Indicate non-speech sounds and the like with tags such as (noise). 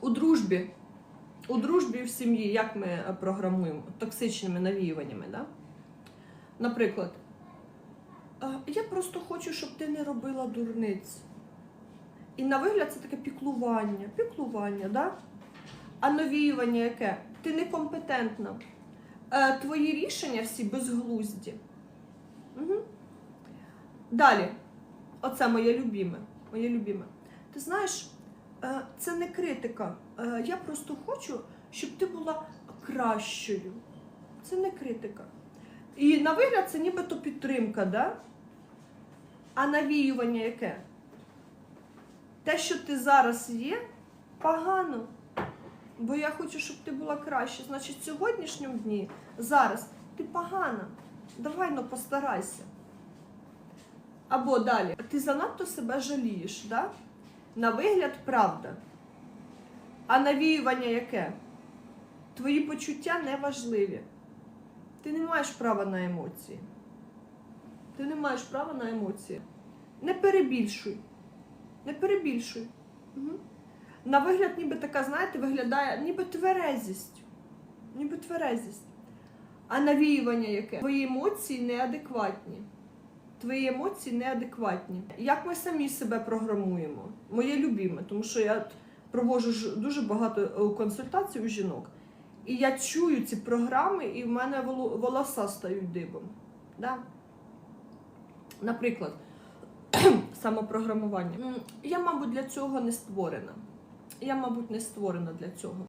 У дружбі. У дружбі в сім'ї, як ми е, програмуємо токсичними навіюваннями. Да? Наприклад, «Е, я просто хочу, щоб ти не робила дурниць. І на вигляд це таке піклування, піклування, да? а навіювання яке? Ти некомпетентна. Е, твої рішення всі безглузді. Угу. Далі, оце моє любіме. Моє любіме. Ти знаєш, це не критика. Е, Я просто хочу, щоб ти була кращою. Це не критика. І на вигляд це нібито підтримка, да? а навіювання яке? Те, що ти зараз є, погано. Бо я хочу, щоб ти була краще. Значить, в сьогоднішньому дні, зараз, ти погана. Давай ну постарайся. Або далі, ти занадто себе жалієш, да? На вигляд, правда. А навіювання яке? Твої почуття не важливі. Ти не маєш права на емоції. Ти не маєш права на емоції. Не перебільшуй. Не перебільшуй. Угу. На вигляд, ніби така, знаєте, виглядає ніби тверезість. Ніби тверезість. А навіювання яке? Твої емоції неадекватні. Твої емоції неадекватні. Як ми самі себе програмуємо? Моє любіме, тому що я проводжу дуже багато е, консультацій у жінок. І я чую ці програми, і в мене волоса стають дибом. Да? Наприклад, (clears throat) самопрограмування. Я, мабуть, для цього не створена. Я, мабуть, не створена для цього.